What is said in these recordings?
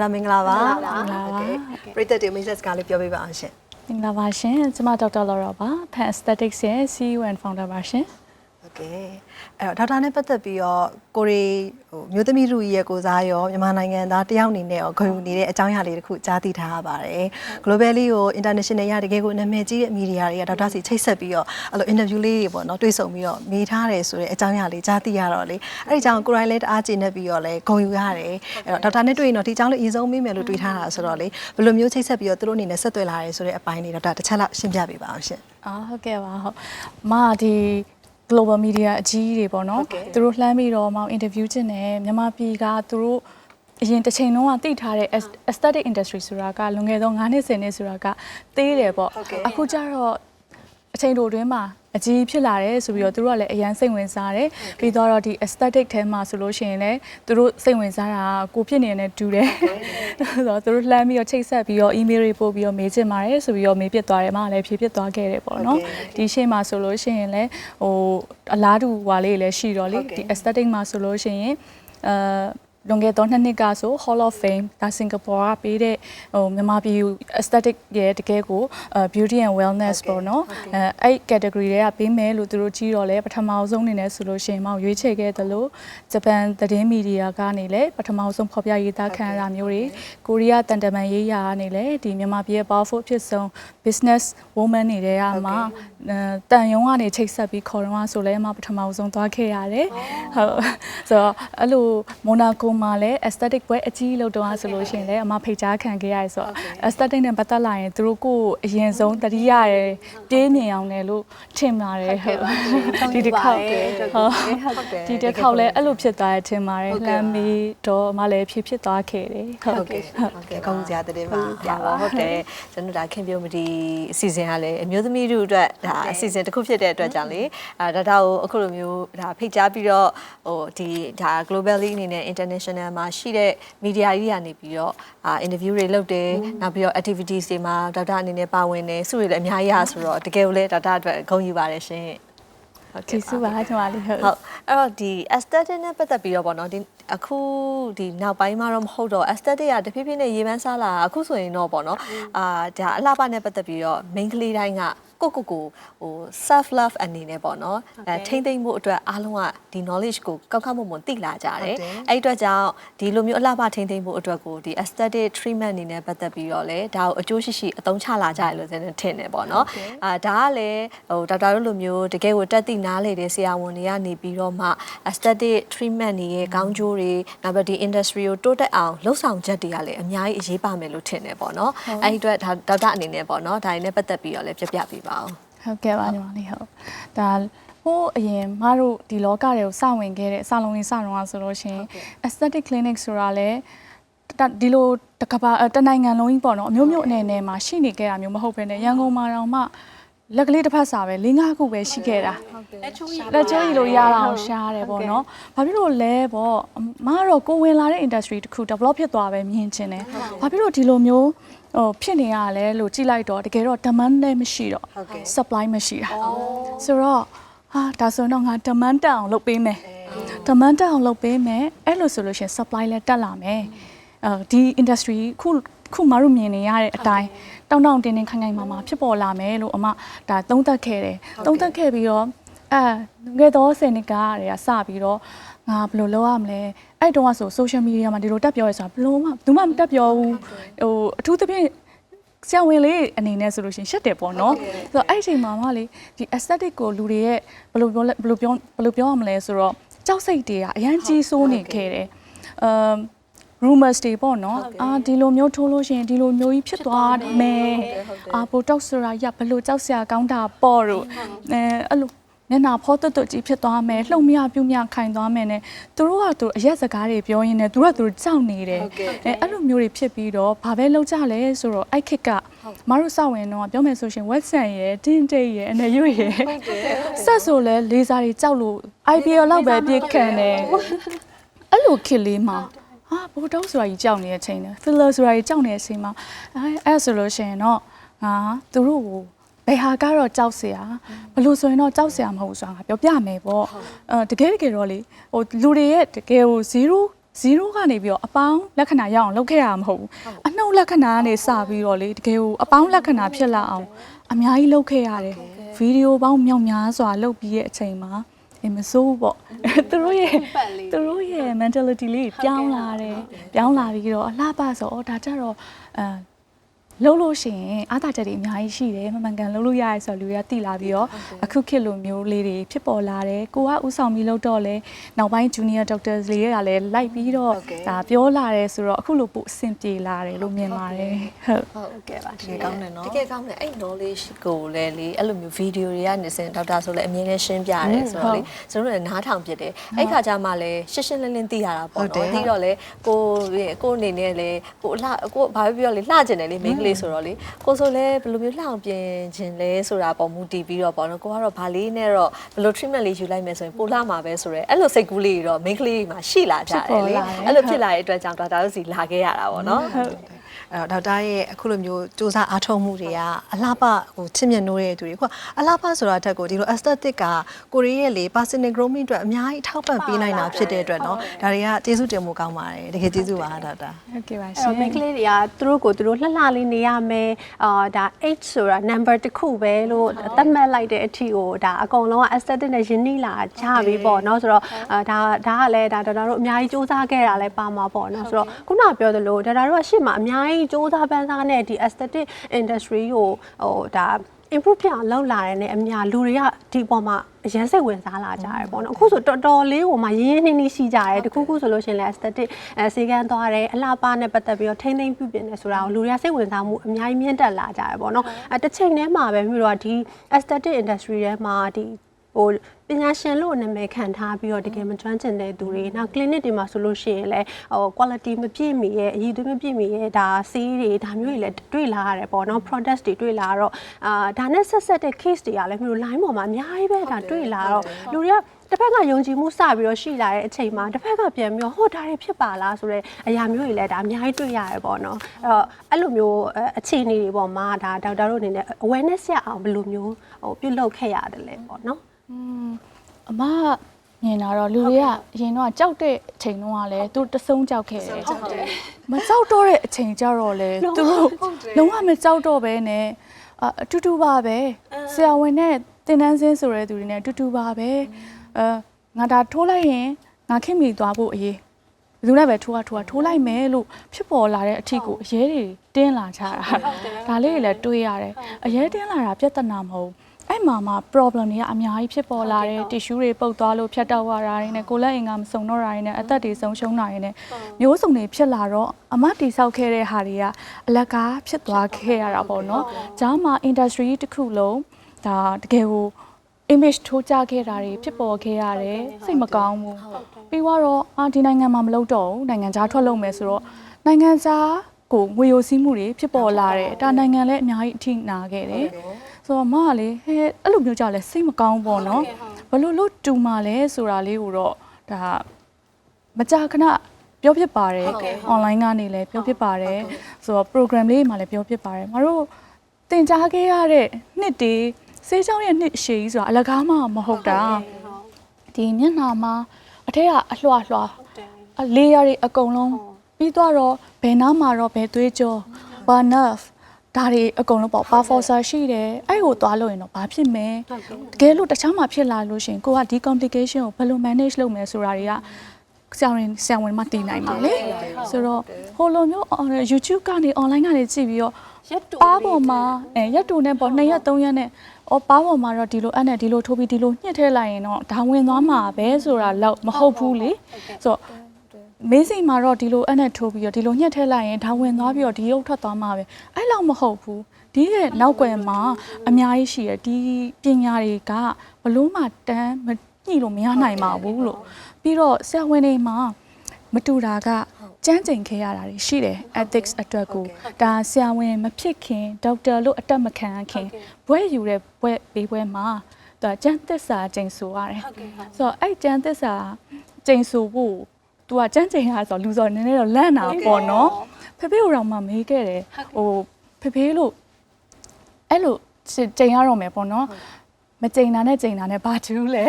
ဒါမင်္ဂလာပါမင်္ဂလာပါပရိသတ်တွေမိတ်ဆက်စကားလေးပြောပြပါအောင်ရှင်မင်္ဂလာပါရှင်ကျမဒေါက်တာလော်ရောပါ Pan Aesthetics ရဲ့ CEO and Founder ပါရှင် တယ်အဲ့တော့ဒေါက်တာနဲ့ပတ်သက်ပြီးတော့ကိုရီဟိုမျိုးသမီးလူကြီးရဲ့ကိုစားရောမြန်မာနိုင်ငံသားတယောက်အနေနဲ့ရောဂရုနေတဲ့အကြောင်းအရာလေးတစ်ခုကြားသိထားရပါတယ် globally ကို international ရတကယ်ကိုနာမည်ကြီးတဲ့ media တွေကဒေါက်တာစီချိတ်ဆက်ပြီးတော့အဲ့လို interview လေးတွေပေါ့နော်တွေ့ဆုံပြီးတော့မေးထားတယ်ဆိုတဲ့အကြောင်းအရာလေးကြားသိရတော့လေအဲ့ဒီအကြောင်းကိုရိုင်းလည်းတအားကျင်းနေပြီးတော့လေဂုဏ်ယူရတယ်အဲ့တော့ဒေါက်တာနဲ့တွေ့ရင်တော့ဒီအကြောင်းလေးအရင်ဆုံးမေးမယ်လို့တွေးထားတာဆိုတော့လေဘယ်လိုမျိုးချိတ်ဆက်ပြီးတော့သူတို့အနေနဲ့ဆက်သွယ်လာရဲဆိုတဲ့အပိုင်းလေးဒေါက်တာတစ်ချက်လောက်ရှင်းပြပေးပါအောင်ရှင်အော်ဟုတ်ကဲ့ပါဟုတ်မဒီ global media အကြီးတွေပေါ့နော်ဟုတ်ကဲ့သူတို့လှမ်းပြီးတော့မောင် interview ချင်တယ်မြန်မာပြည်ကသူတို့အရင်တစ်ချိန်လုံးကသိထားတဲ့ aesthetic industry ဆိုတာကလွန်ခဲ့သော9နှစ်10နှစ်ဆိုတာကသေးတယ်ပေါ့ဟုတ်ကဲ့အခုကျတော့အချိန်တိုအတွင်းမှာ အကြီးဖြစ်လာတယ်ဆိုပြီးတော့သူတို့ကလည်းအရန်စိတ်ဝင်စားတယ်ပြီးတော့ဒီ aesthetic ထဲမှာဆိုလို့ရှိရင်လည်းသူတို့စိတ်ဝင်စားတာကကိုဖြစ်နေနေတူတယ်ဆိုတော့သူတို့လှမ်းပြီးတော့ချိတ်ဆက်ပြီးတော့ email တွေပို့ပြီးတော့မေးချင်ပါတယ်ဆိုပြီးတော့မေးပြသွားတယ်မလည်းဖြေပြသွားခဲ့တယ်ပေါ့နော် Okay. ဒီရှေ့မှာဆိုလို့ရှိရင်လည်းဟိုအလားတူဟွာလေးလည်းရှိတော့လေ Okay. ဒီ aesthetic မှာဆိုလို့ရှိရင်အဲ လွန်ခဲ့သောနှစ်နှစ်ကဆို Hall of Fame ဒါစင်ကာပူကပေးတဲ့ဟိုမြန်မာပြည် aesthetic ရဲ့တကယ်ကိုအဲ beauty and wellness Okay. ပေါ့နော် Okay. အဲအဲ့ category တွေကပေးမယ်လို့သူတို့ကြီးတော့လဲပထမဆုံးအနေနဲ့ဆိုလို့ရှိရင်မောင်ရွေးချယ်ခဲ့တယ်လို့ဂျပန်သတင်းမီဒီယာကနေလဲပထမဆုံးဖော်ပြရေးသားခံရတာမျိုးတွေကိုရီးယားတန်တမန်ရေးရာကနေလဲဒီမြန်မာပြည်ရဲ့ powerful ဖြစ်ဆုံး business woman တွေတဲကမှအဲတန်ယုံကနေချိတ်ဆက်ပြီးခေါ်တော့ဆိုလဲအမပထမဆုံးသွားခဲ့ရတယ်ဟုတ်ဆိုတော့အဲ့လိုမိုနာကိုမှာလည်း aesthetic ပွဲအကြီးလို့တော့ဆိုလို့ရှိရင်လည်းအမဖိတ်ကြားခံခဲ့ရတယ်ဆိုတော့ aesthetic နဲ့ပတ်သက်လာရင်သူတို့ကိုယ်အရင်ဆုံးတတိယရယ်ပြေးမြင်အောင်တယ်လို့ထင်ပါတယ်ဟုတ်ဒီတစ်ခေါက်ဟုတ်ဟုတ်တယ်ဒီတစ်ခေါက်လည်းအဲ့လိုဖြစ်သွားတယ်ထင်ပါတယ်ဟုတ်ကဲ့လှမ်းပြီးတော့အမလည်းဖြစ်ဖြစ်သွားခဲ့တယ်ဟုတ်ဟုတ်ကဲ့ဟုတ်ကဲ့ကောင်းစရာတည်းပါပြပါဟုတ်တယ်ကျွန်တော်ဒါခင်ဗျိုမဒီအစီအစဉ်ကလည်းအမျိုးသမီးတို့အတွက်ဒါအစီအစဉ်တစ်ခုဖြစ်တဲ့အတွက်ကြောင့်လေအဲဒါဒါကိုအခုလိုမျိုးဒါဖိတ်ကြားပြီးတော့ဟိုဒီဒါ globally အနေနဲ့ international မှာရှိတဲ့ media ကြီးကနေပြီးတော့အာ interview တွေလုပ်တယ်နောက်ပြီးတော့ activities တွေမှာဒေါက်တာအနေနဲ့ပါဝင်တယ်စုတွေလည်းအများကြီးရဆိုတော့တကယ်ကိုလည်းဒေါက်တာအတွက်ဂုဏ်ယူပါတယ်ရှင်ဟုတ်ကျေးဇူးပါညီမလေးဟုတ်ဟုတ်အဲ့တော့ဒီ aesthetic နဲ့ပတ်သက်ပြီးတော့ပေါ့နော်ဒီ အခုဒီနောက်ပိုင်းမှာတော့မဟုတ်တော့ aesthetic ကတဖြည်းဖြည်းနဲ့ရေပန်းစားလာတာအခုဆိုရင်တော့ပေါ့နော်အာဒါအလှပနဲ့ပတ်သက်ပြီးတော့ main ကလေးတိုင်းကကိုကိုကိုဟို self love အနေနဲ့ပေါ့နော်အဲထိမ့်သိမ့်မှုအတွက်အားလုံးကဒီ knowledge ကိုကောက်ခတ်မှုမွန်သိလာကြတယ်အဲ့ဒီအတွက်ကြောင့်ဒီလိုမျိုးအလှပထိမ့်သိမ့်မှုအတွက်ကိုဒီ aesthetic treatment အနေနဲ့ပတ်သက်ပြီးတော့လေဒါကိုအကျိုးရှိရှိအသုံးချလာကြတယ်လို့ကျွန်တော်ထင်တယ်ပေါ့နော်အာဒါကလည်းဟိုဒေါက်တာတို့လိုမျိုးတကယ်ကိုတက်သိနားလေတဲ့ဆရာဝန်တွေကနေပြီးတော့မှ aesthetic treatment တွေရဲ့ကောင်းကျိုးတွေနောက်ပြီးဒီ industry ကိုတိုးတက်အောင်လှုပ်ဆောင်ချက်တွေကလည်းအများကြီးအရေးပါမယ်လို့ထင်တယ်ပေါ့နော်အဲ့ဒီအတွက်ဒါဒေါက်တာအနေနဲ့ပေါ့နော်ဒါတွေနဲ့ပတ်သက်ပြီးတော့လည်းပြပြပေးပါအောင်ဟုတ်ကဲ့ပါညီမလေးဟုတ်ဒါဟိုးအရင်မတို့ဒီလောကတွေကိုစဝင်ခဲ့တဲ့အစလုံးလေးစတော့ဆိုလို့ရှိရင် aesthetic clinic ဆိုတာလဲတဒီလိုတကဘာတနိုင်ငံလုံးကြီးပေါ့နော်အမျိုးမျိုးအနေနဲ့မှာရှိနေခဲ့တာမျိုးမဟုတ်ဘဲနဲ့ရန်ကုန်မှာတော့မှ လက်ကလေးတစ်ဖက်စာပဲ၄၅ခုပဲရှိခဲ့တာလက်ချိုးရီလို့ရတာအောင်ရှားတယ်ပေါ့နော်ဘာဖြစ်လို့လဲပေါ့မကတော့ကိုဝင်လာတဲ့ industry တစ်ခု develop ဖြစ်သွားပဲမြင်ချင်တယ်ဘာဖြစ်လို့ဒီလိုမျိုးဟိုဖြစ်နေရလဲလို့ကြည့်လိုက်တော့တကယ်တော့ demand လည်းမရှိတော့ supply မရှိတာဆိုတော့ဟာဒါဆိုတော့ငါ demand တက်အောင်လုပ်ပေးမယ် demand တက်အောင်လုပ်ပေးမယ်အဲ့လိုဆိုလို့ရှိရင် supply လည်းတက်လာမယ်အဲဒီ industry ခုခုမတို့မြင်နေရတဲ့အတိုင်း တောင်းတောင်းတင်းတင်းခိုင်ခိုင်မာမာဖြစ်ပေါ်လာမယ်လို့အမဒါသုံးသပ်ခဲ့တယ်သုံးသပ်ခဲ့ပြီးတော့အဲငယ်တော့ဆယ်နှစ်ကတွေကစပြီးတော့ငါဘယ်လိုလုပ်ရမလဲအဲ့တုန်းကဆို social media မှာဒီလိုတက်ပြောရဲဆိုတာဘယ်လိုမှဘူးမှမတက်ပြောဘူးဟိုအထူးသဖြင့်ဆရာဝန်လေးအနေနဲ့ဆိုလို့ရှိရင်ရှက်တယ်ပေါ့နော်ဆိုတော့အဲ့ဒီချိန်မှာမှလေဒီ aesthetic ကိုလူတွေရဲ့ဘယ်လိုပြောလဲဘယ်လိုပြောဘယ်လိုပြောရမလဲဆိုတော့ကြောက်စိတ်တွေကအရန်ကြီးစိုးနေခဲ့တယ်အမ် rumors တွေပေါ့နော်အာဒီလိုမျိုးထိုးလို့ရှိရင်ဒီလိုမျိုးကြီးဖြစ်သွားမယ်အာပိုတောက်ဆိုတာရဘယ်လိုကြောက်စရာကောင်းတာပေါ့လို့အဲအဲ့လိုမျက်နှာဖောတွတ်တွတ်ကြီးဖြစ်သွားမယ်လှုပ်မြပြုံမြခိုင်သွားမယ်နဲ့သူတို့ကသူအရက်စကားတွေပြောရင်းနဲ့သူတို့ကသူတို့ကြောက်နေတယ်အဲအဲ့လိုမျိုးတွေဖြစ်ပြီးတော့ဘာပဲလောက်ကြလဲဆိုတော့အဲ့ခစ်ကမတို့စဝင်တော့ပြောမယ်ဆိုရှင် website ရယ် tin date ရယ်အနေရွရယ်ဆက်ဆိုလဲလေးစားတွေကြောက်လို့ IPL လောက်ပဲပြစ်ခံတယ်အဲ့လိုခစ်လေးမှာ ဟာဘိုးတောက်ဆိုတာကြီးကြောက်နေတဲ့အချိန်နဲ့ filler ဆိုတာကြီးကြောက်နေတဲ့အချိန်မှာအဲအဲ့ဆိုလို့ရှိရင်တော့ငါသူတို့ကိုဘယ်ဟာကတော့ကြောက်เสียဘယ်လို့ဆိုရင်တော့ကြောက်เสียမဟုတ်ဘူးဆိုတာငါပြောပြမယ်ပေါ့အဲတကယ်တကယ်တော့လေဟိုလူတွေရဲ့တကယ်ကို0 0ကနေပြီးတော့အပေါင်းလက္ခဏာရအောင်လုပ်ခဲ့ရမှာမဟုတ်ဘူးအနှုတ်လက္ခဏာကနေစပြီးတော့လေတကယ်ကိုအပေါင်းလက္ခဏာဖြစ်လာအောင်အများကြီးလုပ်ခဲ့ရတယ်ဗီဒီယိုပေါင်းမြောက်များစွာလုပ်ပြီးတဲ့အချိန်မှာ အမစိုးဘူးပေါ့သူတို့ရဲ့သူတို့ရဲ့ mentality လေးပြောင်းလာတယ်ပြောင်းလာပြီးတော့အလှပဆိုတော့ဒါကြတော့အဲ လှုပ်လို့ရှိရင်အားသာချက်တွေအများကြီးရှိတယ်မမှန်ကန်လှုပ်လို့ရရဲဆိုတော့လူတွေကတိလာပြီးတော့အခုခေတ်လိုမျိုးလေးတွေဖြစ်ပေါ်လာတယ်ကိုကဥဆောင်ပြီးလှုပ်တော့လဲနောက်ပိုင်း junior doctors လေးတွေကလည်းလိုက်ပြီးတော့ဒါပြောလာတယ်ဆိုတော့အခုလိုပိုအဆင်ပြေလာတယ်လို့မြင်ပါတယ်ဟုတ်ဟုတ်ကဲ့ပါတကယ်ကောင်းတယ်နော်တကယ်ကောင်းတယ်အဲ့ knowledge ကိုလည်းလေအဲ့လိုမျိုးဗီဒီယိုတွေကနေစင်ဒေါက်တာဆိုလည်းအမြင်နဲ့ရှင်းပြရတယ်ဆိုတော့လေကျွန်တော်တို့လည်းနားထောင်ပြတယ်အဲ့ခါကျမှလည်းရှင်းရှင်းလင်းလင်းသိရတာပေါ့နော်သိတော့လေကိုကိုအနေနဲ့လေကိုလှကိုဘာပဲပြောလေလှကျင်တယ်လေမိန်းကလေးဆိုတော့လေကိုဆိုလည်းဘယ်လိုမျိုးလှအောင်ပြင်ခြင်းလဲဆိုတာပုံမူတည်ပြီးတော့ပေါ့နော်ကိုကတော့ဗာလေးနဲ့တော့ဘယ်လို treatment လေးယူလိုက်မယ်ဆိုရင်ပိုလှမှာပဲဆိုတော့အဲ့လိုစိတ်ကူးလေးတွေတော့မိန်းကလေးတွေမှာရှိလာကြတယ်လေအဲ့လိုဖြစ်လာတဲ့အတွက်ကြောင့်ဒေါက်တာတို့စီလာခဲ့ရတာပေါ့နော် အဲ့တော့ဒေါက်တာရဲ့အခုလိုမျိုးစူးစမ်းအားထုတ်မှုတွေကအလှပဟိုချစ်မြတ်နိုးတဲ့သူတွေခုကအလှပဆိုတာအထက်ကိုဒီလို aesthetic ကကိုရီးရဲ့လေ personal grooming အတွက်အများကြီးထောက်ပံ့ပေးနိုင်တာဖြစ်တဲ့အတွက်เนาะဒါတွေကကျေးဇူးတင်မှုကောင်းပါတယ်တကယ်ကျေးဇူးပါဒေါက်တာ ဟုတ်ကဲ့ပါ အဲ့ ရှ တော့ င် မိန်းကလေးတွေကသူတို့ကိုသူတို့လှလှလေးနေရမယ်အာဒါ H ဆိုတာ number တစ်ခုပဲလို့သတ်မှတ်လိုက်တဲ့အထီကိုဒါအကုန်လုံးက aesthetic နဲ့ယဉ်နီးလာကြပြီပေါ့နော်ဆိုတော့အာဒါဒါကလည်းဒါဒေါက်တာတို့အများကြီးစူးစမ်းခဲ့တာလည်းပါမှာပေါ့နော်ဆိုတော့ခုနပြောသလိုဒေါက်တာတို့ကရှေ့မှာအများကြီး းစူးစမ်းပန်းစားနဲ့ဒီ aesthetic industry ကိုဟိုဒါ improve ဖြစ်အောင်လုပ်လာတယ်နဲ့အများလူတွေကဒီပေါ်မှာအရန်စိတ်ဝင်စားလာကြတယ်ပေါ့နော်အခုဆိုတော်တော်လေးကိုမှရင်းရင်းနှီးနှီးရှိကြတယ်တခုခုဆိုလို့ရှရင်လဲ aesthetic အဲစေကန်းသွားတယ်အလှပနဲ့ပတ်သက်ပြီးတော့ထိမ့်သိမ့်ပြုပြင်တယ်ဆိုတာကိုလူတွေကစိတ်ဝင်စားမှုအများကြီးမြင့်တက်လာကြတယ်ပေါ့နော်အဲတစ်ချိန်တည်းမှာပဲမြို့တော့ဒီ aesthetic industry ထဲမှာဒီ ဟိုပညာရှင်လို့နာမည်ခံထားပြီးတော့တကယ်မကျွမ်းကျင်တဲ့သူတွေနောက် clinic တွေမှာဆိုလို့ရှိရင်လည်းဟို quality မပြည့်မီရဲ့အရည်အသွေးမပြည့်မီရဲ့ဒါဆေးတွေဒါမျိုးတွေလည်းတွေ့လာရတယ်ပေါ့နော် product တွေတွေ့လာတော့အာဒါနဲ့ဆက်ဆက်တဲ့ case တွေကလည်းမျိုး line ပေါ်မှာအများကြီးပဲဒါတွေ့လာတော့လူတွေကတစ်ဖက်ကယုံကြည်မှုစပြီးတော့ရှိလာတဲ့အချိန်မှာတစ်ဖက်ကပြန်ပြီးတော့ဟောဒါတွေဖြစ်ပါလားဆိုတော့အရာမျိုးတွေလည်းဒါအများကြီးတွေ့ရတယ်ပေါ့နော်အဲ့တော့အဲ့လိုမျိုးအခြေအနေတွေပေါ်မှာဒါဒေါက်တာတို့အနေနဲ့ awareness ရအောင်ဘယ်လိုမျိုးဟိုပြုလုပ်ခဲ့ရတယ်လဲပေါ့နော် အမမြင်တာတော့လူတွေကအရင်တော့ကြောက်တဲ့အချိန်တုန်းကလည်းသူတဆုံးကြောက်ခဲ့တယ်မကြောက်တော့တဲ့အချိန်ကျတော့လေသူတို့လုံးဝမကြောက်တော့ပဲနဲ့အအတူတူပါပဲဆရာဝန်နဲ့တင်တန်းစင်းဆိုတဲ့သူတွေနဲ့အတူတူပါပဲအဲငါဒါထိုးလိုက်ရင်ငါခင်မိသွားဖို့အရေးဘယ်သူနဲ့ပဲထိုးရထိုးရထိုးလိုက်မယ်လို့ဖြစ်ပေါ်လာတဲ့အထီကိုအရေးတွေတင်းလာကြတာဒါလေးတွေလည်းတွေးရတယ်အရေးတင်းလာတာပြဿနာမဟုတ်ဘူး အဲ့မှာမှာ problem တွေကအများကြီးဖြစ်ပေါ်လာတယ် tissue တွေပုတ်သွားလို့ဖြတ်တောက်ရတာတွေနဲ့ကိုယ်လက်အင်္ဂါမစုံတော့တာတွေနဲ့အသက်တွေဆုံးရှုံးတာတွေနဲ့မျိုးစုံတွေဖြစ်လာတော့အမတိဆောက်ခဲ့တဲ့ဟာတွေကအလကားဖြစ်သွားခဲ့ရတာပေါ့နော်။ဂျားမှာ industry တစ်ခုလုံးဒါတကယ်ကို image ထိုးကြခဲ့တာတွေဖြစ်ပေါ်ခဲ့ရတယ်စိတ်မကောင်းဘူး။ပြီးတော့အာဒီနိုင်ငံမှာမလုပ်တော့ဘူးနိုင်ငံခြားထွက်လုပ်မယ်ဆိုတော့နိုင်ငံခြားကိုငွေယိုစီးမှုတွေဖြစ်ပေါ်လာတယ်ဒါနိုင်ငံလည်းအများကြီးအထိနာခဲ့တယ် ဆိုတော့မကလေဟဲ့အဲ့လိုမျိုးကြောက်လဲစိတ်မကောင်းပေါ့နော်ဘလို့လို့တူမာလဲဆိုတာလေးကိုတော့ဒါမကြာခဏပြောဖြစ်ပါတယ် online ကနေလည်းပြောဖြစ်ပါတယ်ဆိုတော့ program လေးမှာလည်းပြောဖြစ်ပါတယ်မတို့သင်ကြားခဲ့ရတဲ့နှစ်တွေစေးချောင်းရဲ့နှစ်ရှည်ကြီးဆိုတာအလကားမှမဟုတ်တာဒီမျက်နှာမှာအထက်ကအလွှာလွှာအလေးရတွေအကုန်လုံးပြီးတော့ဘယ်နားမှာတော့ဘယ်သွေးကြောဘာနဖ် ဒါတွေအကုန်လုံးပေါ့ပါဖော်ဆာရှိတယ်အဲ့ကိုသွားလို့ရင်တော့ဘာဖြစ်မလဲတကယ်လို့တခြားမှာဖြစ်လာလို့ရှရင်ကိုကဒီ complication ကိုဘယ်လို manage လုပ်မယ်ဆိုတာတွေကဆရာဝန်ဆရာဝန်မှတည်နိုင်ပါလေဆိုတော့ဟိုလိုမျိုး YouTube ကနေ online ကနေကြည့်ပြီးတော့ရက်တူပါးပေါ်မှာအဲရက်တူနဲ့ပေါ့2ရက်3ရက်နဲ့အော်ပါးပေါ်မှာတော့ဒီလိုအဲ့နဲ့ဒီလိုထိုးပြီးဒီလိုညှစ်ထဲလိုက်ရင်တော့ဒါဝင်သွားမှာပဲဆိုတာတော့မဟုတ်ဘူးလေဆိုတော့ မေးစိမ်မှာတော့ဒီလိုအဲ့နဲ့ထိုးပြီးတော့ဒီလိုညှက်ထဲလိုက်ရင်ဒါဝင်သွားပြီးတော့ဒီရုပ်ထွက်သွားမှာပဲအဲ့လောက်မဟုတ်ဘူးဒီရဲ့နောက်ွယ်မှာအများကြီးရှိတယ်ဒီပညာတွေကဘလို့မှတန်းမညှိလို့မရနိုင်ပါဘူးလို့ပြီးတော့ဆရာဝန်တွေမှာမတူတာကကြမ်းကြိမ်ခဲ့ရတာတွေရှိတယ် ethics အတွက်ကိုဒါဆရာဝန်မဖြစ်ခင်ဒေါက်တာလို့အတက်မခံခင်ဘွဲယူတဲ့ဘွဲဘေးဘွဲမှာဒါကျန်းသစ္စာကျိန်ဆိုရတယ်ဆိုတော့အဲ့ကျန်းသစ္စာကျိန်ဆိုဖို့ तू ကကြမ်းကြိမ်ရဆိုတော့လူစော်နည်းနည်းတော့လန့်တာပေါ့နော်ဖေဖေကိုတော့မှမေးခဲ့တယ်ဟိုဖေဖေလို့အဲ့လိုကျိန်ရတော့မယ်ပေါ့နော်မကျိန်တာနဲ့ကျိန်တာနဲ့ဘာတူးလဲ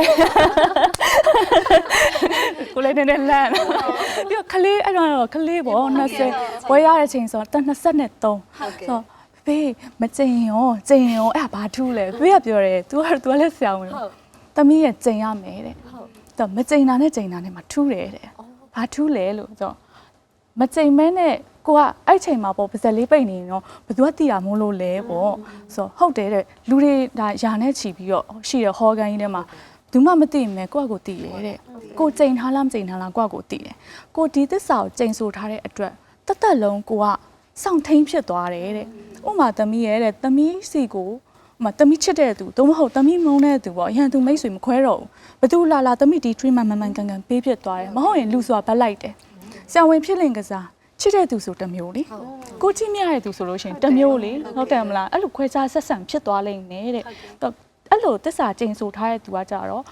ကိုလည်းနည်းနည်းလန့်ပြီးတော့ကလေးအဲ့တော့ကလေးပေါ့20ဝယ်ရတဲ့ချိန်ဆိုတော့23ဆိုတော့ဘေးမကျင်ရောကျင်ရောအဲ့ဒါဘာထူးလဲဘေးကပြောတယ် तू က तू ကလည်းဆရာဝန်သမီးရဲ့ကျင်ရမယ်တဲ့တော့မကျင်တာနဲ့ကျင်တာနဲ့မှထူးတယ်တဲ့ ဘာထူးလဲလို့ဆိုတော့မကျင်မဲနဲ့ကိုကအဲ့ချိန်မှာပေါ့ပါဇက်လေးပိတ်နေတော့ဘယ်သူကတည်တာမို့လို့လဲပေါ့ဆိုတော့ဟုတ်တယ်တဲ့လူတွေဒါယာနဲ့ချီပြီးတော့ရှိရဟောကန်ကြီးထဲမှာဘူးမှမသိမယ်ကိုယ့်အကိုသိတယ်တဲ့ကိုကြိမ်ထားလားမကြိမ်ထားလားကိုယ့်အကိုသိတယ်ကိုဒီသစ္စာကိုကြိမ်ဆိုထားတဲ့အတွက်တသက်လုံးကိုကစောင့်ထိန်ဖြစ်သွားတယ်တဲ့ဥမာသမီးရဲ့တဲ့သမီးစီကို ဥမာသမီးချစ်တဲ့သူသို့မဟုတ်သမီးမုန်းတဲ့သူပေါ့အရန်သူမိတ်ဆွေမခွဲတော့ဘူးဘသူလာလာသမီးဒီ treatment မှန်မှန်ကန်ကန်ပေးဖြစ်သွားတယ်မဟုတ်ရင်လူဆိုတာဗတ်လိုက်တယ်ဆံဝင်ဖြစ်လင်ကစားချစ်တဲ့သူဆိုတစ်မျိုးလေကိုကြည့်မြရတဲ့သူဆိုလို့ရှိရင်တစ်မျိုးလေဟုတ်တယ်မလားအဲ့လိုခွဲခြားဆက်ဆံဖြစ်သွားလိမ့်မယ်တဲ့တော့အဲ့လိုသစ္စာကျိန်ဆိုထားတဲ့သူကကြတော့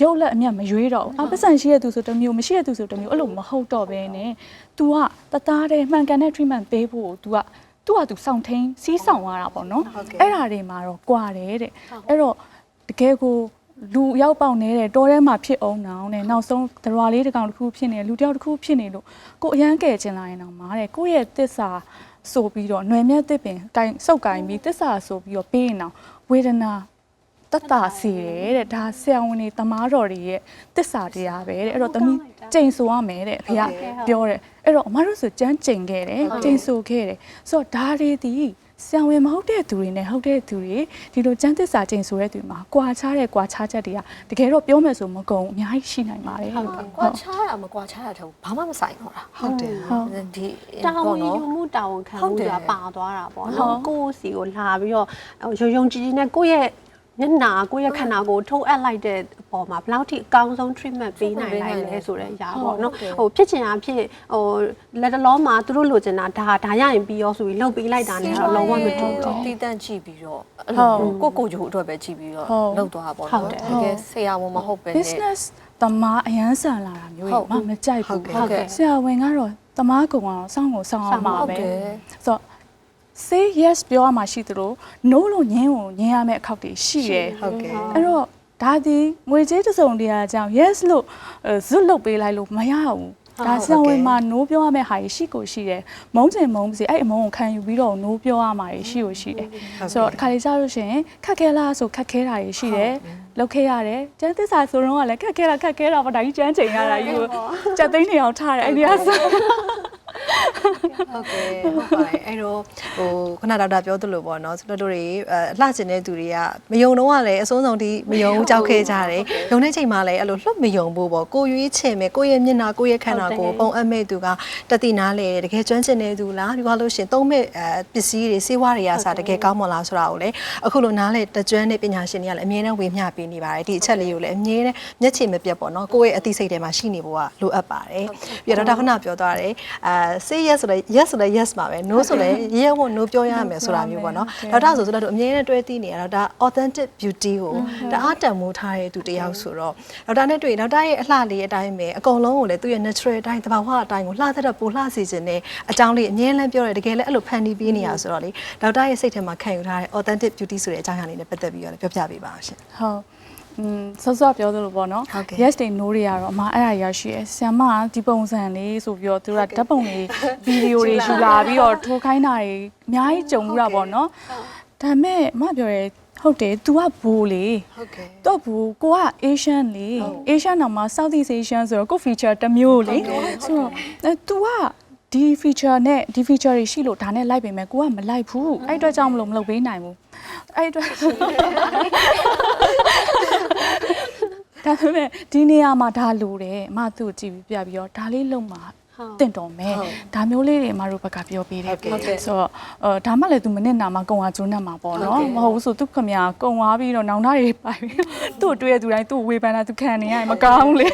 ရုပ်လက်အမြတ်မရွေးတော့ဘူးအပတ်စံရှိတဲ့သူဆိုတစ်မျိုးမရှိတဲ့သူဆိုတစ်မျိုးအဲ့လိုမဟုတ်တော့ဘဲနဲ့ तू ကတသားတဲ့မှန်ကန်တဲ့ treatment ပေးဖို့ तू က သူ့ဟာ तू စောင့်ထိန်စီးဆောင်ရတာပေါ့နော်အဲ့ဓာတွေမှာတော့ကွာတယ်တဲ့အဲ့တော့တကယ်ကိုလူရောက်ပေါက်နေတဲ့တောထဲမှာဖြစ်အောင်နောင်တဲ့နောက်ဆုံးသရွာလေးတစ်ကောင်တစ်ခုဖြစ်နေလူတစ်ယောက်တစ်ခုဖြစ်နေလို့ကိုအရန်ကယ်ချင်လာရင်တော့မာတဲ့ကိုယ့်ရဲ့တစ္ဆာဆိုပြီးတော့ຫນွယ်မြတ်တစ်ပင်ကင်စုပ်ကင်ပြီးတစ္ဆာဆိုပြီးတော့ပေးရင်တော့ဝေဒနာ တတ်တာစီတယ်တဲ့ဒါဆရာဝန်တွေတမားတော်တွေရဲ့တစ္ဆာတရားပဲတဲ့အဲ့တော့သမီးကျိန်ဆိုရမယ်တဲ့အဖေကပြောတယ်အဲ့တော့အမတို့ဆိုကြမ်းကျိန်ခဲ့တယ်ကျိန်ဆိုခဲ့တယ်ဆိုတော့ဒါတွေဒီဆရာဝန်မဟုတ်တဲ့သူတွေနဲ့ဟုတ်တဲ့သူတွေဒီလိုကျမ်းသစ္စာကျိန်ဆိုတဲ့သူတွေမှာကွာခြားတဲ့ကွာခြားချက်တွေကတကယ်တော့ပြောမယ်ဆိုမကုန်ဘူးအများကြီးရှိနိုင်ပါတယ်ဟုတ်ကဲ့ကွာချားတာမကွာချားတာတော့ဘာမှမဆိုင်တော့တာဟုတ်တယ်ဟုတ်ဒီတာဝန်ပေါ့ယူမှုတာဝန်ခံဟုတ်မှုတယ်ကပါသွားတာပေါ့ဟုတ်နော်ကိုယ့်စီကိုလာပြီးတော့ဟိုယုံယုံကြည်ကြည်နဲ့ကိုယ့်ရဲ့ မျက်နှာကိုယ့်ရဲ့ခန္ဓာကိုယ်ထိုးအပ်လိုက်တဲ့အပေါ်မှာဘယ်လောက်ထိအကောင်းဆုံး treatment ပေးနိုင်လိုက်လဲဆိုတဲ့အရာပေါ့နော်ဟိုဖြစ်ချင်တာဖြစ်ဟိုလက်တလုံးမှာသူတို့လိုချင်တာဒါဒါရရင်ပြီးရောဆိုပြီးလှုပ်ပေးလိုက်တာနဲ့တော့လုံးဝမတူတော့တီးတန့်ကြည့်ပြီးတော့အဲ့လိုကိုကိုဂျိုအတွက်ပဲကြည့်ပြီးတော့ဟုတ်လောက်သွားတာပေါ့ဟုတ်နော်တယ်တကယ်ဆရာဝန်မဟုတ်ပဲနဲ့ business တမားအရန်ဆန်လာတာမျိုးဟုကြီးတ်မမကြိုက်ဘူးဟုတ်ကဲ့ဆရာဝန်ကတော့တမားကုံကတော့စောင့်ကိုစောင့်အောင်ပါဟုတ်ပဲတယ်ဆိုတော့ say yes ပြောရမှာရှိသလို no လို့ညင်းကိုညင်းရမယ့်အခောက်တွေရှိတယ်ဟုတ်ကဲ့အဲ့တော့ဒါဒီငွေကြေးတစ်စုံတရာအကြောင်း yes လို့ဇွတ်လုပ်ပေးလိုက်လို့မရဘူးဒါဆရာဝန်မှာ no ပြောရမယ့်ဟာရှိကိုရှိတယ်မုန်းချင်မုန်းပါစေအဲ့အမုန်းကိုခံယူပြီးတော့ no ပြောရမှာရှိကိုရှိတယ်ဆိုတော့တစ်ခါလေးကြားလို့ရှိရင်ခက်ခဲလားဆိုခက်ခဲတာရှိတယ်လောက်ခဲရတယ်ကျန်းသစ္စာဆိုတော့ကလည်းခက်ခဲတာခက်ခဲတာပေါ့ဒါကြီးကျန်းချိန်ရတာကြီးကိုကြက်သိန်းနေအောင်ထားတယ်အဲ့ဒီအစား ဟုတ်ကဲ့ဟုတ်ပါတယ်အဲ့တော့ဟိုခုနဒေါက်တာပြောသလိုပေါ့နော်ဆိုတော့တို့တွေအဲအလှကျင်တဲ့သူတွေကမယုံတော့ကလည်းအစိုးဆုံးထိမယုံဘူးကြောက်ခဲ့ကြတယ်ယုံတဲ့ချိန်မှာလည်းအဲ့လိုလွတ်မယုံဘူးပေါ့ကိုရွေးချင်မယ်ကိုရဲ့မျက်နှာကိုရဲ့ခန္ဓာကိုယ်ပုံအပ်မဲ့သူကတတိနာလေတကယ်ကျွမ်းကျင်တဲ့သူလားပြောလို့ရှရင်သုံးမဲ့အဲပစ္စည်းတွေစေဝါတွေကစားတကယ်ကောင်းမလားဆိုတာကိုလည်းအခုလိုနားလေတကျွမ်းတဲ့ပညာရှင်တွေကလည်းအမြဲတမ်းဝေမျှပေးနေပါတယ်ဒီအချက်လေးကိုလည်းအမြဲတမ်းမျက်ခြေမပြတ်ပေါ့နော်ကိုယ့်ရဲ့အသိစိတ်ထဲမှာရှိနေဖို့ကလိုအပ်ပါတယ်ပြီးတော့ဒေါက်တာခုနပြောသွားတယ်အဲ say yes ဆိုလဲ yes ဆိုလဲ yes ပါပဲ no ဆိုလဲရဲဝံ့ no ပြောရမယ်ဆိုတာမျိုးပေါ့နော်ဒေါက်တာဆိုဆိုတော့အမြဲတမ်းတွဲသိနေရတော့ဒါ authentic beauty ကိုတအားတန်မိုးထားတဲ့သူတစ်ယောက်ဆိုတော့ဒေါက်တာနဲ့တွေ့ဒေါက်တာရဲ့အလှလေးအတိုင်းပဲအကုန်လုံးကိုလည်းသူ့ရဲ့ natural အတိုင်းတဘာဝအတိုင်းကိုလှတဲ့ပိုလှစီခြင်းနဲ့အကြောင်းလေးအမြဲတမ်းပြောတယ်တကယ်လည်းအဲ့လိုဖန်တီးပေးနေရဆိုတော့လေဒေါက်တာရဲ့စိတ်ထဲမှာခံယူထားတဲ့ authentic beauty ဆိုတဲ့အကြောင်းအရာလေးနဲ့ပတ်သက်ပြီးတော့လည်းပြောပြပေးပါအောင်ရှင်ဟုတ် อืมဆော့ဆော့ပြောသလိုပေါ့နော် ဟုတ်ကဲ့ yes တွေ no တွေကတော့အမအဲ့ဒါရရှိရယ်ဆ iam မကဒီပုံစံလေးဆိုပြီးတော့သူတို့ကဓာတ်ပုံလေးဗီဒီယိုတွေယူလာပြီးတော့ထိုးခိုင်းတာတွေအများကြီးကြုံဘူးတာပေါ့နော်ဒါပေမဲ့အမပြောရဲဟုတ်တယ် तू ကဘိုးလေ ဟုတ်ကဲ့ တော့ဘူးကိုက Asian လေ Asian တော့မှာ Southeast Asian ဆိုတော့ကို feature တစ်မျိုးလေဆိုတော့အဲ तू က ဒီ feature နဲ့ဒီ feature တွေရှိလို့ဒါနဲ့လိုက်ပေမဲ့ကိုကမလိုက်ဘူးအဲ့အတွက်ကြောင့်မလို့မလုပ်ပေးနိုင်ဘူးအဲ့အတွက်ဒါပေမဲ့ဒီနေရာမှာဒါလိုတယ်အမသူ့ကိုကြည့်ပြီးပြပြီးတော့ဒါလေးလုံးမှာ တင့်တော်မယ်ဒါမျိုးလေးတွေအမတို့ဘက်ကပြောပေးတယ်ဆိုတော့အဲဒါမှလည်း तू မနစ်နာမှာကုံဝါကျွန်းနဲ့မှာပေါ့နော်မဟုတ်ဘူးဆိုသူခမကုံဝါပြီးတော့နောင်နာတွေပိုင်ပြီးသူ့တွေ့ရသူတိုင်းသူ့ဝေဖန်တာသူခံနေရရင်မကောင်းဘူးလေ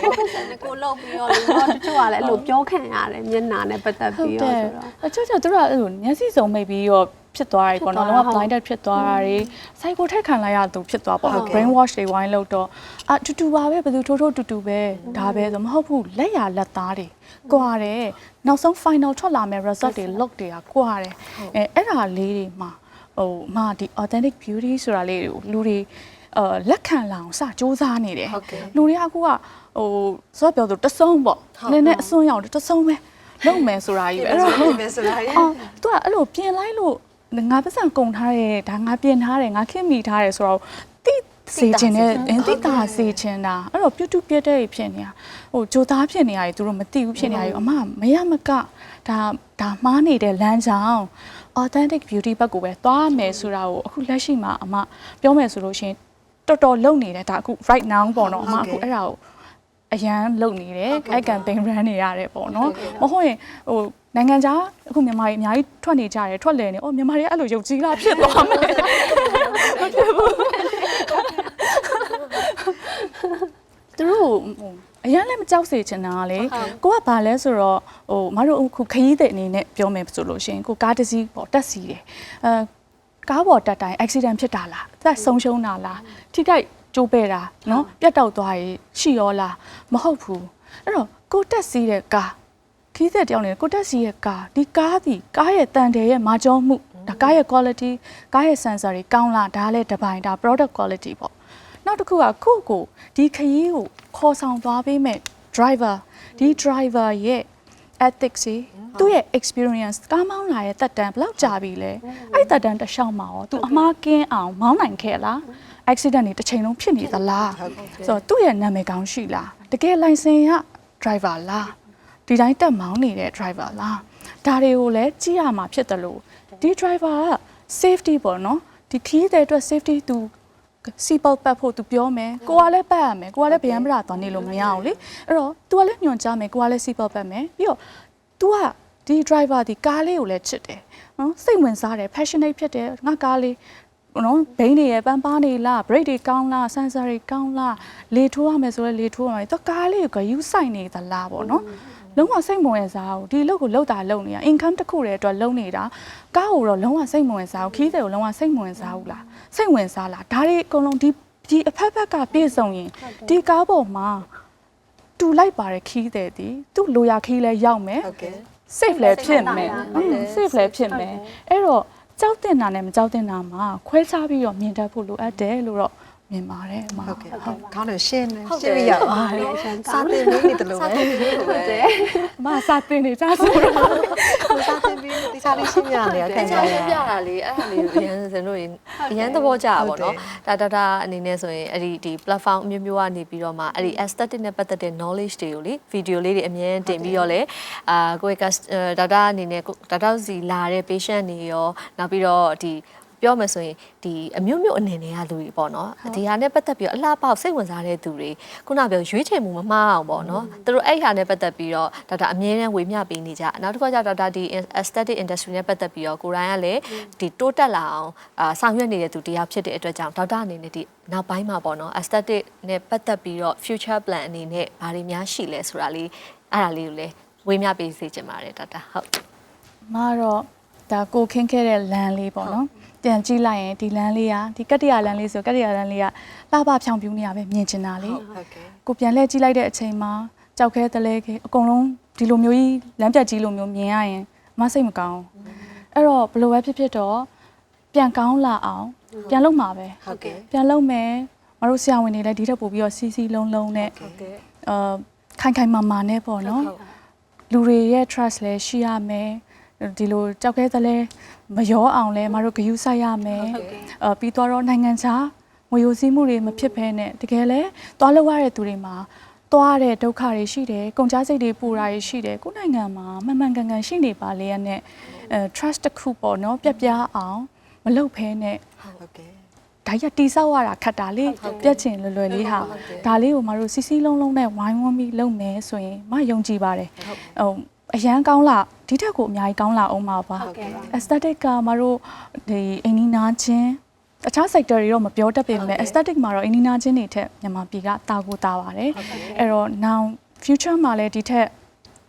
ကိုလောက်ပြီးတော့လူတော့တချို့ကလည်းအဲ့လိုပြောခံရတယ်မျက်နှာနဲ့ပတ်သက်ဟုတ်ပြီးတတော့ယ်ဆိုတော့အချို့ကျတော့သူတို့ကအဲ့လိုမျက်စိစုံမိတ်ပြီးတော့ ဖြစ်သွားတယ်ပေါ့နော်ဖြစ်လုံးသွားဝတာ blinded ဖြစ်သွားတာတွေ psycho ထက်ခံလိုက်ရသူဖြစ်သွားပေါ့ brain wash တွေဝိုင်းလို့တော့အတူတူပါပဲဘယ်သူထိုးထိုးတူတူပဲဒါပဲဆိုမဟုတ်ဘူးလက်ရလက်သားတွေကွာတယ်နောက်ဆုံး final ထွက်လာမဲ့ result တွေ look တွေကကွာတယ်အဲအဲ့ဒါလေးတွေမှာဟိုမှာဒီ authentic beauty ဆိုတာလေးတွေကိုလူတွေအဲလက်ခံလာအောင်စစူးစမ်းနေတယ်ဟုတ်ကဲ့လူတွေကအခုကဟဟိုဆိုတော့ပြောသူတဆုံးပေါ့နည်းနည်းအစွန်းရောက်တယ်တဆုံးပဲလုံးမယ်ဆိုတာကြီးပဲအဲ့တော့ပြင်မယ်ဆိုတာကြီးအော်သူကအဲ့လိုပြင်လိုက်လို့ ငါပတ်စံကုန်ထားတယ်ဒါငါပြင်ထားတယ်ငါခင်မိထားတယ်ဆိုတော့တိစေချင်တဲ့အင်းတိတာစေချင်တာအဲ့တော့ပြုတ်တူပြတ်တဲ့ဖြစ်နေတာဟိုဂျိုသားဖြစ်နေရတယ်သူတို့မသိဘူးဖြစ်နေရတယ်အမမရမကဒါဒါမှားနေတဲ့လမ်းကြောင်း authentic beauty ဘက်ကိုပဲသွားမယ်ဆိုတာကိုအခုလက်ရှိမှာအမပြောမယ်ဆိုလို့ရှိရင်တော်တော်လုံနေတယ်ဒါအခု right now ပေါ့နော်အမအခုအဲ့ဒါကိုအရန်လုံနေတယ်အဲ့ campaign run နေရတယ်ပေါ့နော်မဟုတ်ရင်ဟို နိုင်ငံခြားအခုမြန်မာတွေအများကြီးထွက်နေကြတယ်ထွက်လည်နေအော်မြန်မာတွေအဲ့လိုယုံကြည်လားဖြစ်သွားမယ်မဖြစ်ဘူးသူတို့ဟိုအရန်လည်းမကြောက်စေချင်တာကလေကိုကဘာလဲဆိုတော့ဟိုမတို့အခုခရီးတဲ့အနေနဲ့ပြောမယ်ဆိုလို့ရှိရင်ကိုကားတစ်စီးပေါ့တက်စီတယ်အဲကားပေါ်တက်တိုင်း accident ဖြစ်တာလားအသက်ဆုံးရှုံးတာလားထိခိုက်ကျိုးပဲ့တာနော်ပြတ်တောက်သွားရေးရှိရောလားမဟုတ်ဘူးအဲ့တော့ကိုတက်စီးတဲ့ကား ခီးသက်တယောက်နေကိုတက်စီးရဲ့ကားဒီကားဒီကားရဲ့တန်တယ်ရဲ့မာကျောမှုဒါကားရဲ့ quality ကားရဲ့ sensor တွေကောင်းလားဒါလည်းတစ်ပိုင်းဒါ product quality ပေါ့နောက်တစ်ခုကခုကိုဒီခရီးကိုခေါ်ဆောင်သွားပေးမဲ့ driver ဒီ driver ရဲ့ ethics ကြီးသူ့ရဲ့ experience ကားမောင်းလာရဲ့တက်တန်ဘယ်လောက်ကြာပြီလဲအဲ့တက်တန်တစ်လျှောက်မှာရော तू အမားကင်းအောင်မောင်းနိုင်ခဲ့လား accident တွေတစ်ချိန်လုံးဖြစ်နေသလားဆိုတော့သူ့ရဲ့နာမည်ကောင်းရှိလားတကယ် license ရ driver လား ဒီတိုင်းတက်မောင်းနေတဲ့ driver လားဒါတွေကိုလည်းကြည့်ရမှာဖြစ်တယ်လို့ဒီ driver က safety ပေါ့နော်ဒီခီးတဲ့အတွက် safety သူစီပေါပတ်ဖို့ तू ပြောမယ်ကိုကလည်းပတ်ရမယ်ကိုကလည်းဗျံပရာသွားနေလို့မရအောင်လေအဲ့တော့ तू ကလည်းညွန်ကြားမယ်ကိုကလည်းစီပေါပတ်မယ်ပြီးတော့ तू ကဒီ driver ဒီကားလေးကိုလည်းချစ်တယ်နော်စိတ်ဝင်စားတယ် passionate ဖြစ်တယ်ငါကားလေးနော်ဘိန်းတွေရပန်းပါနေလား brake တွေကောင်းလား sensor တွေကောင်းလားလေထိုးရမယ်ဆိုရင်လေထိုးရမယ် तू ကားလေးကိုယူဆိုင်နေသလားပေါ့နော် လုံးဝစိတ်မဝင်စားဘူးဒီအလုပ်ကိုလုပ်တာလုပ်နေတာ income တစ်ခုတည်းအတွက်လုပ်နေတာကားကိုတော့လုံးဝစိတ်မဝင်စားဘူးခီးတဲ့ကိုလုံးဝစိတ်မဝင်စားဘူးလားစိတ်ဝင်စားလားဒါတွေအကုန်လုံးဒီဒီအဖက်ဖက်ကပြည့်စုံရင်ဒီကားပေါ်မှာတူလိုက်ပါတဲ့ခီးတဲ့ဒီသူ့လိုရာခီးလဲရောက်မယ်ဟုတ်ကဲ့ safe လည်းဖြစ်မယ်อืม safe လည်းဖြစ်မယ်အဲ့တော့ကြောက်တင်တာနဲ့မကြောက်တင်တာမှာခွဲခြားပြီးတော့မြင်တတ်ဖို့လိုအပ်တယ်လို့တော့ မြင်ပါတယ်အမဟုတ်ကဲ့ဟုတ်ခေါင်းလို့ရှင်းနေဟုတ်ရှတယ်င်းရပါတယ်စာသင်ပေးနေတယ်လို့ပဲဟုတ်တယ်အမစာတင်နေကြဆိုတော့စာသင်ပေးနေတခြားလေးရှင်းပြနေရတခိုင်ခြားကြပြရပြတာလေအဲ့ဒါလေးကိုအရန်စင်တို့ရအရန်သဘောကျတာပေါ့နော်ဒါဒါဒါအနေနဲ့ဆိုရင်အဲ့ဒီဒီ platform အမျိုးမျိုးကနေပြီးတော့မှအဲ့ဒီ aesthetic နဲ့ပတ်သက်တဲ့ knowledge တွေကိုလေ video လေးတွေအမြဲတင်ပြီးတော့လေအာကိုယ့်ရဲ့ဒါဒါအနေနဲ့ဒါဒါစီလာတဲ့ patient တွေရောနောက်ပြီးတော့ဒီ ပြောမယ်ဆိုရင်ဒီအမျိုးမျိုးအနေနဲ့ကလူတွေပေါ့နော်ဒီဟာနဲ့ပတ်သက်ပြီးတော့အလှပေါက်စိတ်ဝင်စားတဲ့သူတွေခုနပြောရွေးချယ်မှုမမှားအောင်ပေါ့နော်သူတို့အဲ့ဟာနဲ့ပတ်သက်ပြီးတော့ဒါဒါအမြဲတမ်းဝေမျှပေးနေကြနောက်တစ်ခါကျတော့ဒါဒီ aesthetic industry နဲ့ပတ်သက်ပြီးတော့ကိုရိုင်းကလည်းဒီတိုးတက်လာအောင်အာဆောင်ရွက်နေတဲ့သူတရားဖြစ်တဲ့အတွက်ကြောင့်ဒေါက်တာအနေနဲ့ဒီနောက်ပိုင်းမှာပေါ့နော် aesthetic နဲ့ပတ်သက်ပြီးတော့ future plan အနေနဲ့ဘာတွေများရှိလဲဆိုတာလေးအဲ့ဒါလေးကိုလည်းဝေမျှပေးစေချင်ပါတယ်ဒေါက်တာဟုတ်အမကတော့ဒါကိုခင်းခဲ့တဲ့လမ်းလေးပေါ့နော် ပြန်ကြည့်လိုက်ရင်ဒီလမ်းလေးကဒီကတ္တရာလမ်းလေးဆိုကတ္တရာလမ်းလေးကလှပဖြောင်ပြူနေရပဲမြင်ချင်တာလေဟုတ်ကဲ့ကိုပြန်လှည့်ကြည့်လိုက်တဲ့အချိန်မှာကြောက်ခဲတလဲခဲအကုန်လုံးဒီလိုမျိုးကြီးလမ်းပြတ်ကြီးလိုမျိုးမြင်ရရင်အမစိတ်မကောင်းဘူးအဲ့တော့ဘယ်လိုပဲဖြစ်ဖြစ်တော့ပြန်ကောင်းလာအောင်ပြန်လုပ်မှာပဲဟုတ်ကဲ့ပြန်လုပ်မယ်မတို့ဆရာဝန်တွေလည်းဒီထက်ပိုပြီးတော့စီစီလုံးလုံးနဲ့ဟုတ်ကဲ့အာခိုင်ခိုင်မာမာနဲ့ပေါ့နော်လူတွေရဲ့ trust လည်းရှိရမယ် ဒီလိုကြောက်ခဲသလဲမရောအောင်လဲမတို့ဂယူဆိုင်ရမယ်အာပြီးတော့နိုင်ငံခြားငွေယိုစည်းမှုတွေမဖြစ်ဘဲနဲ့တကယ်လဲသွားလောက်ရတဲ့သူတွေမှာသွားတဲ့ဒုက္ခတွေရှိတယ်ကုန်ကြစိတ်တွေပူတာတွေရှိတယ်ကိုယ်နိုင်ငံမှာမှန်မှန်ကန်ကန်ရှိနေပါလေရနဲ့အဲ trust တစ်ခုပေါ့နော်ပြက်ပြားအောင်မလုပ်ဖဲနဲ့ဟုတ်ကဲ့ဒါကြီးကတိဆောက်ရတာခက်တာလေပြက်ချင်လွယ်လွယ်လေးဟာဒါလေးကိုမတို့စီစီလုံးလုံးနဲ့ဝိုင်းဝန်းပြီးလုပ်မယ်ဆိုရင်မယုံကြည်ပါတယ်ဟို အရန်ကောင်းလာဒီထက်ကိုအများကြီးကောင်းလာအောင်ပါပါ ဟုတ်ကဲ့ပါ aesthetic ကမတို့ဒီအင်နီနာချင်းတခြား sector တွေတော့မပြောတတ်ပေမဲ့ aesthetic မှာတော့အင်နီနာချင်းတွေထက်မြန်မာပြည်ကတာကိုတာပါတယ်အဲ့တော့ now future မှာလည်းဒီထက်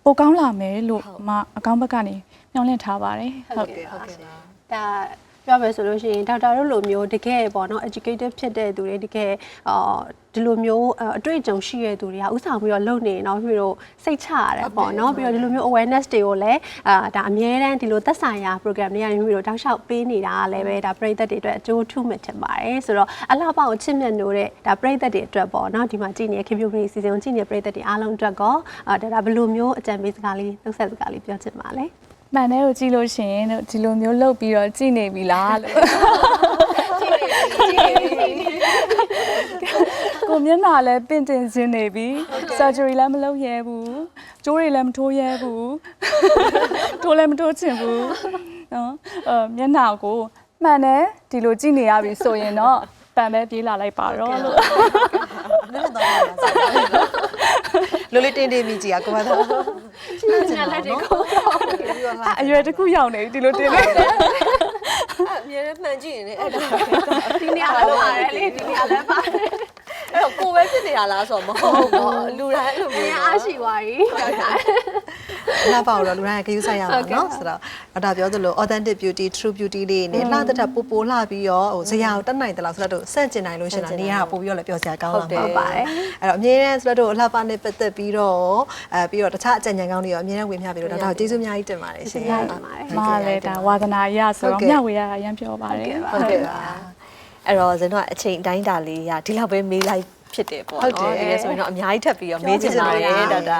ပိုကောင်းလာမယ်လို့အမအကောင်းဘက်ကနေမျှော်လင့်ထားပါတယ်ဟုတ်ဟုတ်ကဲ့ဒါ ပြောမယ်ဆိုလို့ရှိရင်ဒေါက်တာတို့လိုမျိုးတကယ်ပေါ့နော် educated ဖြစ်တဲ့သူတွေတကယ်အာဒီလိုမျိုးအတွေ့အကြုံရှိတဲ့သူတွေကဥဆောင်ပြီးတော့လုပ်နေရင်တော့ပြီးတော့စိတ်ချရတယ်ပေါ့နော်ပြီးတော့ဒီလိုမျိုး awareness တွေကိုလည်းအာဒါအများတန်းဒီလိုသက်ဆိုင်ရာ program တွေကနေပြီးတော့တောက်လျှောက်ပေးနေတာကလည်းပဲဒါပြည်သက်တွေအတွက်အကျိုးထူးမှထင်ပါတယ်ဆိုတော့အလှပကိုချစ်မြတ်လို့တဲ့ဒါပြည်သက်တွေအတွက်ပေါ့နော်ဒီမှာကြည့်နေတဲ့ community စီစဉ်ကိုကြည့်နေတဲ့ပြည်သက်တွေအားလုံးအတွက်ကောအာဒါဒါဘယ်လိုမျိုးအကြံပေးစကားလေးနှုတ်ဆက်စကားလေးပြောချင်ပါလဲ မှန်တယ်ကိုကြည့်လို့ရှိရင်တို့ဒီလိုမျိုးလှုပ်ပြီးတော့ကြည့်နေပြီလားလို့ကိုမျက်နှာလည်းပင့်တင်စင်းနေပြီ surgery လည်းမလုပ်ရဲဘူးကြိုးတွေလည်းမထိုးရဲဘူးထိုးလည်းမထိုးချင်ဘူးနော်အဲမျက်နှာကိုမှန်တယ်ဒီလိုကြည့်နေရပြီဆိုရင်တော့ပန်ပဲပြေးလာလိုက်ပါတော့လို့နည်းနည်းတော့ လိုလေးတင်းတင်းမိကြီးอ่ะကိုမသားညလက်တွေကိုအရွယ်တစ်ခုရောက်နေပြီဒီလိုတင်နေအမြဲတမ်းမှန်ကြည့်ရင်လည်းအဲ့ဒါဒီနေရာလည်းပါတယ်လေဒီနေရာလည်းပါတယ်အဲ့ တော့ကိုပဲဖြစ်နေတာလားဆိုတော့မဟုတ်ဘူးပေါ့လူတိုင်းအဲ့လို နေ မျိုး ရာ နော် အားရှိသွားပြီ လှပတော့လူတိုင်းကယူဆိုင်ရမှာเนาะဆိုတော့တော့ဒါပြောသလို authentic beauty true beauty လေးနဲ့လှတဲ့တက်ပိုပိုလှပြီးတော့ဟိုဇရာကိုတက်နိုင်တယ်လားဆိုတော့စန့်ကျင်နိုင်လို့ရှင်လားနေရာကပို့ပြီးတော့လည်းပြောစရာကောင်းလာမှာ ဟုတ်ပါတယ် အဲ့တော့အမြဲတမ်းဆိုတော့အလှပနဲ့ပတ်သက်ပြီးတော့အဲပြီးတော့တခြားအကြံဉာဏ်ကောင်းတွေရောအမြဲတမ်းဝင်ပြပြီးတော့ဒါတော့ကျေးဇူးအများကြီးတင်ပါတယ်ရှင် ကျေးဇူးတင်ပါတယ် မလည်းဒါဝါသနာရဆိုတော့မျှဝေရတာရမ်းပြောပါတယ် ဟုတ်ကဲ့ပါ အဲ့တော့ဇင်တို့ကအချိန်အတိုင်းတာလေးရဒီလောက်ပဲမေးလိုက်ဖြစ်တယ်ပေါ့ဟုတ်တယ်နော်တကယ်ဆိုရင်တော့အများကြီးထပ်ပြီးတော့မေးချင်ပါတယ်ဒေါက်တာ